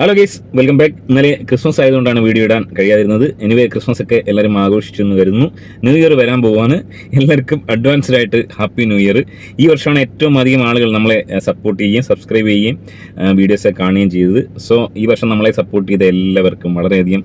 Hello guys welcome back ഇന്നലെ Christmas ആയതുകൊണ്ടാണ് video ഇടാൻ കഴിയാതിരുന്നത്. എനിവേ ക്രിസ്മസ് ഒക്കെ എല്ലാവരും ആഘോഷിച്ചെന്ന് വരുന്നു ന്യൂ ഇയർ വരാൻ പോവാണ്. എല്ലാവർക്കും അഡ്വാൻസ്ഡ് ആയിട്ട് ഹാപ്പി ന്യൂ ഇയർ ഈ വർഷമാണ് ഏറ്റവും അധികം ആളുകൾ നമ്മളെ സപ്പോർട്ട് ചെയ്യുകയും സബ്സ്ക്രൈബ് ചെയ്യുകയും വീഡിയോസ് കാണുകയും ചെയ്തത്. സോ ഈ വർഷം നമ്മളെ സപ്പോർട്ട് ചെയ്ത എല്ലാവർക്കും വളരെയധികം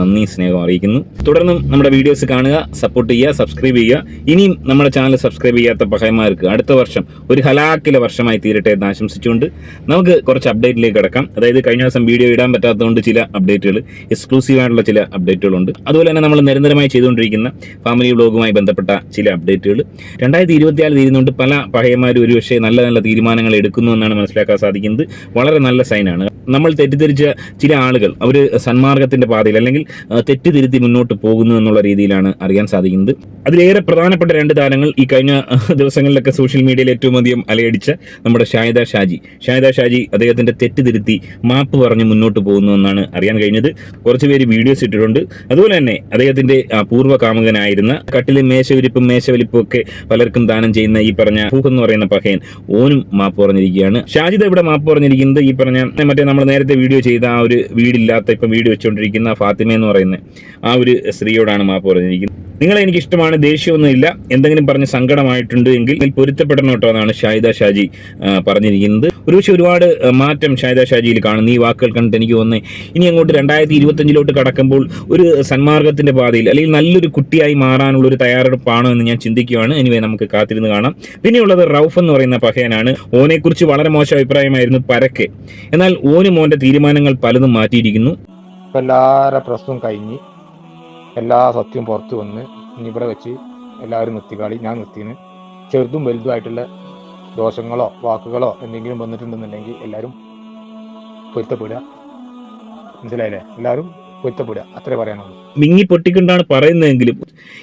നന്ദി സ്നേഹം അറിയിക്കുന്നു. തുടർന്നും നമ്മുടെ വീഡിയോസ് കാണുക സപ്പോർട്ട് ചെയ്യുക സബ്സ്ക്രൈബ് ചെയ്യുക. ഇനിയും നമ്മുടെ ചാനൽ സബ്സ്ക്രൈബ് ചെയ്യാത്ത പഹയന്മാർക്ക് അടുത്ത വർഷം ഒരു ഹലാക്കിലെ വർഷമായി തീരട്ടെ എന്ന് ആശംസിച്ചുകൊണ്ട് നമുക്ക് കുറച്ച് അപ്ഡേറ്റിലേക്ക് കിടക്കാം. അതായത് കഴിഞ്ഞ ദിവസം വീഡിയോ ഇടാൻ പറ്റാത്തതുകൊണ്ട് ചില അപ്ഡേറ്റുകൾ എക്സ്ക്ലൂസീവ് ആയിട്ടുള്ള ചില അപ്ഡേറ്റുകളുണ്ട് അതുപോലെ തന്നെ നമ്മൾ നിരന്തരമായി ചെയ്തുകൊണ്ടിരിക്കുന്ന ഫാമിലി വ്ളോഗുമായി ബന്ധപ്പെട്ട ചില അപ്ഡേറ്റുകൾ രണ്ടായിരത്തി ഇരുപത്തിയാറ് തീരുന്നുണ്ട്. പല പഴയമാരും ഒരുപക്ഷെ നല്ല നല്ല തീരുമാനങ്ങൾ എടുക്കുന്നു എന്നാണ് മനസ്സിലാക്കാൻ സാധിക്കുന്നത്. വളരെ നല്ല സൈനാണ് നമ്മൾ തെറ്റിദ്ധരിച്ച ചില ആളുകൾ അവർ സന്മാർഗത്തിന്റെ പാതയിൽ അല്ലെങ്കിൽ തെറ്റിദ്ധരുത്തി മുന്നോട്ട് പോകുന്നു എന്നുള്ള രീതിയിലാണ് അറിയാൻ സാധിക്കുന്നത്. അതിലേറെ പ്രധാനപ്പെട്ട രണ്ട് താരങ്ങൾ ഈ കഴിഞ്ഞ ദിവസങ്ങളിലൊക്കെ സോഷ്യൽ മീഡിയയിൽ ഏറ്റവും അധികം അലയടിച്ച നമ്മുടെ ഷാഹിദ ഷാജി. ഷാഹിദ ഷാജി അദ്ദേഹത്തിന്റെ തെറ്റിദ്ധരുത്തി മാപ്പ് പറഞ്ഞ് മുന്നോട്ട് പോകുന്നു എന്നാണ് അറിയാൻ കഴിഞ്ഞത്. കുറച്ച് പേര് വീഡിയോസ് ഇട്ടിട്ടുണ്ട്. അതുപോലെ തന്നെ അദ്ദേഹത്തിന്റെ പൂർവ കാമുകനായിരുന്ന കട്ടിലും മേശവിരിപ്പും മേശവലിപ്പും ഒക്കെ പലർക്കും ദാനം ചെയ്യുന്ന ഈ പറഞ്ഞ ഫൂഹ് എന്ന് പറയുന്ന പഹയൻ ഓനും മാപ്പ് പറഞ്ഞിരിക്കുകയാണ്. ഷാജിദ് ഇവിടെ മാപ്പ് പറഞ്ഞിരിക്കുന്നത്? ഈ പറഞ്ഞ മറ്റേ നമ്മൾ നേരത്തെ വീഡിയോ ചെയ്ത ആ ഒരു വീടില്ലാത്ത ഇപ്പം വീട് വെച്ചുകൊണ്ടിരിക്കുന്ന ഫാത്തിമ എന്ന് പറയുന്ന ആ ഒരു സ്ത്രീയോടാണ് മാപ്പ് പറഞ്ഞിരിക്കുന്നത്. നിങ്ങളെ എനിക്ക് ഇഷ്ടമാണ് ദേഷ്യമൊന്നുമില്ല. എന്തെങ്കിലും പറഞ്ഞ് സങ്കടമായിട്ടുണ്ട് എങ്കിൽ പൊരുത്തപ്പെടണം കേട്ടോ എന്നാണ് ഷാഹിദ ഷാജി ആ, പറഞ്ഞിരിക്കുന്നത് ഒരുപക്ഷെ ഒരുപാട് മാറ്റം ഷാഹിദ ഷാജിയിൽ കാണുന്നു. ഈ വാക്കുകൾ കണ്ടിട്ട് എനിക്ക് തോന്നുന്നത് ഇനി അങ്ങോട്ട് രണ്ടായിരത്തി ഇരുപത്തഞ്ചിലോട്ട് കടക്കുമ്പോൾ ഒരു സന്മാർഗത്തിന്റെ പാതയിൽ അല്ലെങ്കിൽ നല്ലൊരു കുട്ടിയായി മാറാനുള്ള ഒരു തയ്യാറെടുപ്പാണോ എന്ന് ഞാൻ ചിന്തിക്കുകയാണ്. എനിവേ നമുക്ക് കാത്തിരുന്ന് കാണാം. പിന്നെയുള്ളത് റൌഫ് എന്ന് പറയുന്ന പഹയനാണ്. ഓനെക്കുറിച്ച് വളരെ മോശം അഭിപ്രായമായിരുന്നു പരക്കെ. എന്നാൽ ഓന് മോന്റെ തീരുമാനങ്ങൾ പലതും മാറ്റിയിരിക്കുന്നു. എല്ലാവരുടെ പ്രശ്നവും കഴിഞ്ഞ് എല്ലാ സത്യവും പുറത്തു വന്ന് ഇനി ഇവിടെ വെച്ച് എല്ലാവരും നിർത്തിക്കാളി ഞാൻ നിർത്തിന് ചെറുതും വലുതുമായിട്ടുള്ള ദോഷങ്ങളോ വാക്കുകളോ എന്തെങ്കിലും വന്നിട്ടുണ്ടെന്നുണ്ടെങ്കിൽ എല്ലാവരും പൊരുത്തപ്പെടുക. മനസ്സിലായില്ലേ? എല്ലാവരും പൊരുത്തപ്പെടുക. അത്രേ പറയാനുള്ളൂ. മിങ്ങി പൊട്ടിക്കൊണ്ടാണ് പറയുന്നതെങ്കിലും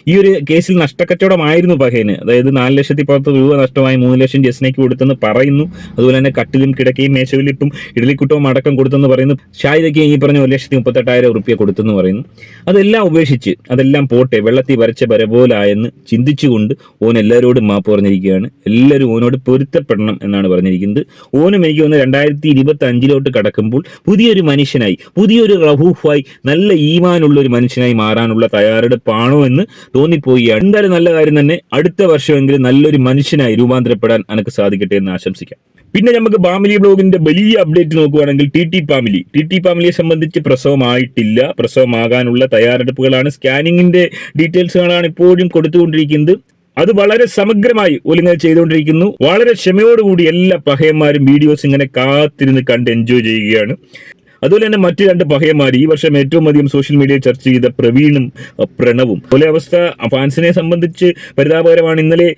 ഈ ഒരു കേസിൽ നഷ്ടക്കച്ചവടമായിരുന്നു പഹേന്. അതായത് നാല് ലക്ഷത്തി പത്ത് രൂപ നഷ്ടമായി മൂന്ന് ലക്ഷം ജസ്നയ്ക്ക് കൊടുത്തെന്ന് പറയുന്നു. അതുപോലെ തന്നെ കട്ടിലും കിടക്കയും മേശവിലിപ്പും ഇഡലിക്കുട്ടവും അടക്കം കൊടുത്തെന്ന് പറയുന്നു. ഷായിദയ്ക്ക് ഈ പറഞ്ഞ ഒരു ലക്ഷത്തി മുപ്പത്തെട്ടായിരം റുപ്യ കൊടുത്തെന്ന് പറയുന്നു. അതെല്ലാം ഉപേക്ഷിച്ച് അതെല്ലാം പോട്ടെ വെള്ളത്തിൽ വരച്ച വര പോലായെന്ന് ചിന്തിച്ചുകൊണ്ട് ഓൻ എല്ലാവരോടും മാപ്പ് പറഞ്ഞിരിക്കുകയാണ്. എല്ലാവരും ഓനോട് പൊരുത്തപ്പെടണം എന്നാണ് പറഞ്ഞിരിക്കുന്നത്. ഓനും എനിക്ക് തോന്നുന്നു രണ്ടായിരത്തി ഇരുപത്തി അഞ്ചിലോട്ട് കടക്കുമ്പോൾ പുതിയൊരു മനുഷ്യനായി പുതിയൊരു റഹൂഫായി നല്ല ഈമാനുള്ള ഒരു മനുഷ്യനായി മാറാനുള്ള തയ്യാറെടുപ്പാണോ എന്ന് തോന്നിപ്പോയി എന്തായാലും നല്ല കാര്യം തന്നെ അടുത്ത വർഷമെങ്കിലും നല്ലൊരു മനുഷ്യനായി രൂപാന്തരപ്പെടാൻ എനിക്ക് സാധിക്കട്ടെ എന്ന് ആശംസിക്കാം. പിന്നെ നമുക്ക് ഫാമിലി ബ്ലോഗിന്റെ വലിയ അപ്ഡേറ്റ് നോക്കുകയാണെങ്കിൽ T T family. T T ഫാമിലിയെ സംബന്ധിച്ച് പ്രസവമായിട്ടില്ല. പ്രസവമാകാനുള്ള തയ്യാറെടുപ്പുകളാണ്. സ്കാനിങ്ങിന്റെ ഡീറ്റെയിൽസുകളാണ് ഇപ്പോഴും കൊടുത്തുകൊണ്ടിരിക്കുന്നത്. അത് വളരെ സമഗ്രമായി ഒലിങ്ങൾ ചെയ്തുകൊണ്ടിരിക്കുന്നു. വളരെ ക്ഷമയോടുകൂടി എല്ലാ പഹയന്മാരും വീഡിയോസ് ഇങ്ങനെ കാത്തിരുന്ന് കണ്ട് എൻജോയ് ചെയ്യുകയാണ്. അതുപോലെ തന്നെ മറ്റു രണ്ട് പഹയന്മാർ. ഈ വർഷം ഏറ്റവും അധികം സോഷ്യൽ മീഡിയയിൽ ചർച്ച ചെയ്ത പ്രവീണും പ്രണവും. അതുപോലെ അവസ്ഥ ഫാൻസിനെ സംബന്ധിച്ച് പരിതാപകരമാണ്. ഇന്നലെ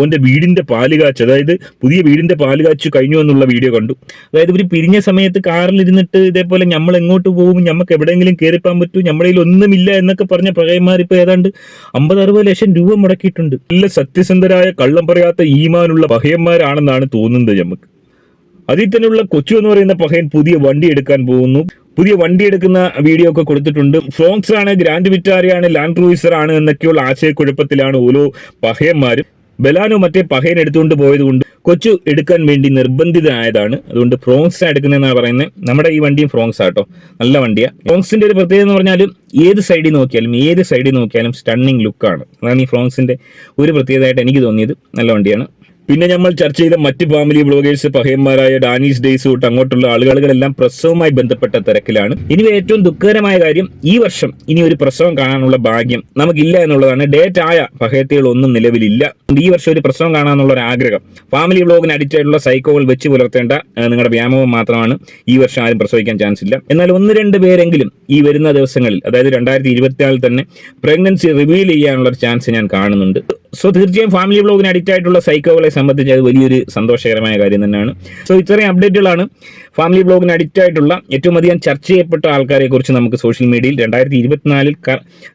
ഓന്റെ വീടിന്റെ പാൽ കാച്ച് അതായത് പുതിയ വീടിന്റെ പാൽ കാച്ചു കഴിഞ്ഞു എന്നുള്ള വീഡിയോ കണ്ടു. അതായത് ഒരു പിരിഞ്ഞ സമയത്ത് കാറിൽ ഇരുന്നിട്ട് ഇതേപോലെ നമ്മൾ എങ്ങോട്ട് പോകും? നമുക്ക് എവിടെയെങ്കിലും കയറിപ്പാൻ പറ്റൂ? നമ്മുടെ ഒന്നുമില്ല എന്നൊക്കെ പറഞ്ഞ പഴയന്മാർ ഇപ്പൊ ഏതാണ്ട് അമ്പത് അറുപത് ലക്ഷം രൂപ മുടക്കിയിട്ടുണ്ട്. നല്ല സത്യസന്ധരായ കള്ളം പറയാത്ത ഈമാനുള്ള പഹയന്മാരാണെന്നാണ് തോന്നുന്നത് നമുക്ക് അതിൽ തന്നെയുള്ള കൊച്ചു എന്ന് പറയുന്ന പഹയൻ പുതിയ വണ്ടി എടുക്കാൻ പോകുന്നു. പുതിയ വണ്ടി എടുക്കുന്ന വീഡിയോ ഒക്കെ കൊടുത്തിട്ടുണ്ട്. ഫ്രോങ്സ് ആണ് ഗ്രാൻഡ് വിറ്റാരിയാണ് ലാൻഡ് ക്രൂയിസർ ആണ് എന്നൊക്കെയുള്ള ആശയക്കുഴപ്പത്തിലാണ് ഓരോ പഹയന്മാരും. ബലാനോ മറ്റേ പഹയൻ എടുത്തുകൊണ്ട് പോയത് കൊണ്ട് കൊച്ചു എടുക്കാൻ വേണ്ടി നിർബന്ധിതനായതാണ്. അതുകൊണ്ട് ഫ്രോങ്സ് എടുക്കുന്നതെന്നാണ് പറയുന്നത് നമ്മുടെ ഈ വണ്ടിയും ഫ്രോങ്സ് ആട്ടോ നല്ല വണ്ടിയാ. ഫ്രോങ്സിന്റെ ഒരു പ്രത്യേകത എന്ന് പറഞ്ഞാൽ ഏത് സൈഡിൽ നോക്കിയാലും ഏത് സൈഡിൽ നോക്കിയാലും സ്റ്റണ്ണിങ് ലുക്കാണ് അതാണ് ഈ ഫ്രോങ്സിന്റെ ഒരു പ്രത്യേകതയായിട്ട് എനിക്ക് തോന്നിയത്. നല്ല വണ്ടിയാണ്. പിന്നെ നമ്മൾ ചർച്ച ചെയ്ത മറ്റ് ഫാമിലി ബ്ലോഗേഴ്സ് പഹയന്മാരായ ഡാനീസ് ഡേയ്സ് തൊട്ട് അങ്ങോട്ടുള്ള ആളുകളെല്ലാം പ്രസവവുമായി ബന്ധപ്പെട്ട തിരക്കിലാണ്. ഇനി ഏറ്റവും ദുഃഖകരമായ കാര്യം ഈ വർഷം ഇനി ഒരു പ്രസവം കാണാനുള്ള ഭാഗ്യം നമുക്കില്ല എന്നുള്ളതാണ്. ഡേറ്റ് ആയ പഹയത്തികളൊന്നും നിലവിലില്ല. ഈ വർഷം ഒരു പ്രസവം കാണാനുള്ള ഒരു ആഗ്രഹം. ഫാമിലി ബ്ലോഗിന് അഡിക്റ്റ് ആയിട്ടുള്ള സൈക്കോകൾ വെച്ച് പുലർത്തേണ്ട നിങ്ങളുടെ വ്യാമോഹം മാത്രമാണ് ഈ വർഷം ആരും പ്രസവിക്കാൻ ചാൻസ് ഇല്ല. എന്നാൽ ഒന്ന് രണ്ട് പേരെങ്കിലും ഈ വരുന്ന ദിവസങ്ങളിൽ അതായത് രണ്ടായിരത്തി ഇരുപത്തിനാലിൽ തന്നെ പ്രഗ്നൻസി റിവീൽ ചെയ്യാനുള്ള ചാൻസ് ഞാൻ കാണുന്നുണ്ട്. സോ തീർച്ചയായും ഫാമിലി ബ്ലോഗിന് അഡിക്റ്റ് ആയിട്ടുള്ള സൈക്കോകളെ സംബന്ധിച്ച് അത് വലിയൊരു സന്തോഷകരമായ കാര്യം തന്നെയാണ്. സോ ഇത്രയും അപ്ഡേറ്റുകളാണ് ഫാമിലി ബ്ലോഗിന് അഡിക്റ്റ് ആയിട്ടുള്ള ഏറ്റവും അധികം ചർച്ച ചെയ്യപ്പെട്ട ആൾക്കാരെ കുറിച്ച് നമുക്ക് സോഷ്യൽ മീഡിയയിൽ രണ്ടായിരത്തി ഇരുപത്തിനാലിൽ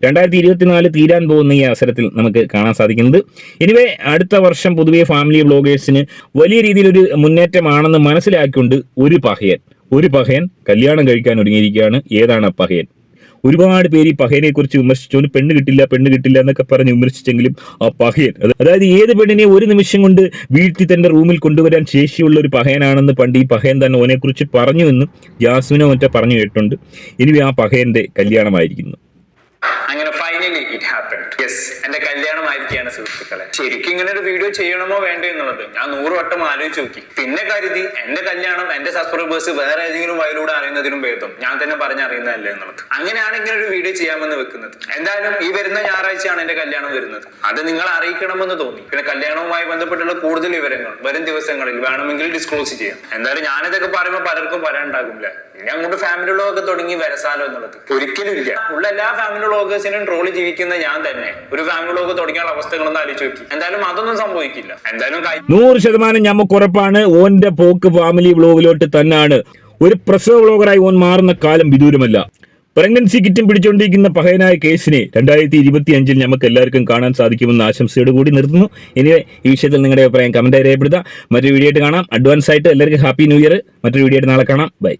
രണ്ടായിരത്തി ഇരുപത്തിനാല് തീരാൻ പോകുന്ന ഈ അവസരത്തിൽ നമുക്ക് കാണാൻ സാധിക്കുന്നത്. എനിവേ അടുത്ത വർഷം പൊതുവെ ഫാമിലി ബ്ലോഗേഴ്സിന് വലിയ രീതിയിലൊരു മുന്നേറ്റമാണെന്ന് മനസ്സിലാക്കിക്കൊണ്ട് ഒരു പഹയൻ ഒരു പഹയൻ കല്യാണം കഴിക്കാൻ ഒരുങ്ങിയിരിക്കുകയാണ്. ഏതാണ് പഹയൻ? ഒരുപാട് പേര് ഈ പഹയനെ കുറിച്ച് വിമർശിച്ചു. "അവന് പെണ്ണ് കിട്ടില്ല പെണ്ണ് കിട്ടില്ല എന്നൊക്കെ പറഞ്ഞ് വിമർശിച്ചെങ്കിലും ആ പഹയൻ അതായത് ഏത് പെണ്ണിനെ ഒരു നിമിഷം കൊണ്ട് വീഴ്ത്തി തന്റെ റൂമിൽ കൊണ്ടുവരാൻ ശേഷിയുള്ള ഒരു പഹയനാണെന്ന് പണ്ട് ഈ പഹയൻ തന്നെ ഓനെ കുറിച്ച് പറഞ്ഞു എന്നും ജാസ്മിനോ മറ്റോ പറഞ്ഞു കേട്ടുണ്ട് ഇനി ആ പഹയന്റെ കല്യാണമായിരിക്കുന്നു. അങ്ങനെ ഫൈനലി ഇറ്റ് ഹാപ്പൺ യെസ് എന്റെ കല്യാണമായിരിക്കുകയാണ് സുഹൃത്തുക്കളെ. ശരിക്കും ഇങ്ങനെ ഒരു വീഡിയോ ചെയ്യണമോ വേണ്ടോ എന്നുള്ളത് ഞാൻ നൂറ് വട്ടം ആലോചിച്ച് നോക്കി. പിന്നെ കരുതി എന്റെ കല്യാണം എന്റെ സബ്സ്ക്രൈബേഴ്സ് വേറെ ഏതെങ്കിലും വയലൂടെ അറിയുന്നതിനും ഭേദം ഞാൻ തന്നെ പറഞ്ഞറിയുന്നതല്ലേ എന്നുള്ളത്. അങ്ങനെയാണ് ഇങ്ങനെ ഒരു വീഡിയോ ചെയ്യാമെന്ന് വെക്കുന്നത്. എന്തായാലും ഈ വരുന്ന ഞായറാഴ്ചയാണ് എന്റെ കല്യാണം വരുന്നത്. അത് നിങ്ങൾ അറിയിക്കണമെന്ന് തോന്നി. പിന്നെ കല്യാണവുമായി ബന്ധപ്പെട്ടുള്ള കൂടുതൽ വിവരങ്ങൾ വരും ദിവസങ്ങളിൽ വേണമെങ്കിൽ ഡിസ്ക്ലോസ് ചെയ്യാം. എന്തായാലും ഞാനിതൊക്കെ പറയുമ്പോൾ പലർക്കും പറയാനുണ്ടാകില്ല ഇനി അങ്ങോട്ട് ഫാമിലി വ്ളോഗൊക്കെ തുടങ്ങി വരസാലോ എന്നുള്ളത്. ഒരിക്കലും ഇല്ല. ഉള്ള എല്ലാ ഫാമിലി വ്ളോഗേഴ്സിനും ട്രോളി ജീവിക്കുന്ന ഞാൻ തന്നെ. ഒരു ഫാമിലി ലോക്ക് തുടങ്ങിയുള്ള അവസ്ഥകളൊന്നും ആലോചിച്ച് നോക്കി. എന്തായാലും അതൊന്നും സംഭവിക്കില്ല. എന്തായാലും നൂറ് ശതമാനം ഞമ്മക്ക് ഉറപ്പാണ് ഓന്റെ പോക്ക് ഫാമിലി ബ്ലോഗിലോട്ട് തന്നെയാണ് ഒരു പ്രസവ ബ്ലോഗറായി ഓൻ മാറുന്ന കാലം വിദൂരമല്ല. പ്രഗ്നൻസി കിറ്റും പിടിച്ചുകൊണ്ടിരിക്കുന്ന പഹയനായ കേസിനെ രണ്ടായിരത്തി ഇരുപത്തി അഞ്ചിൽ നമുക്ക് എല്ലാവർക്കും കാണാൻ സാധിക്കുമെന്ന ആശംസയോട് കൂടി നിർത്തുന്നു. ഇനി ഈ വിഷയത്തിൽ നിങ്ങളുടെ അഭിപ്രായം കമന്റ് രേഖപ്പെടുത്തുക. മറ്റൊരു വീഡിയോ ആയിട്ട് കാണാം. അഡ്വാൻസ് ആയിട്ട് എല്ലാവർക്കും ഹാപ്പി ന്യൂ ഇയർ മറ്റൊരു വീഡിയോ ആയിട്ട് നാളെ കാണാം. ബൈ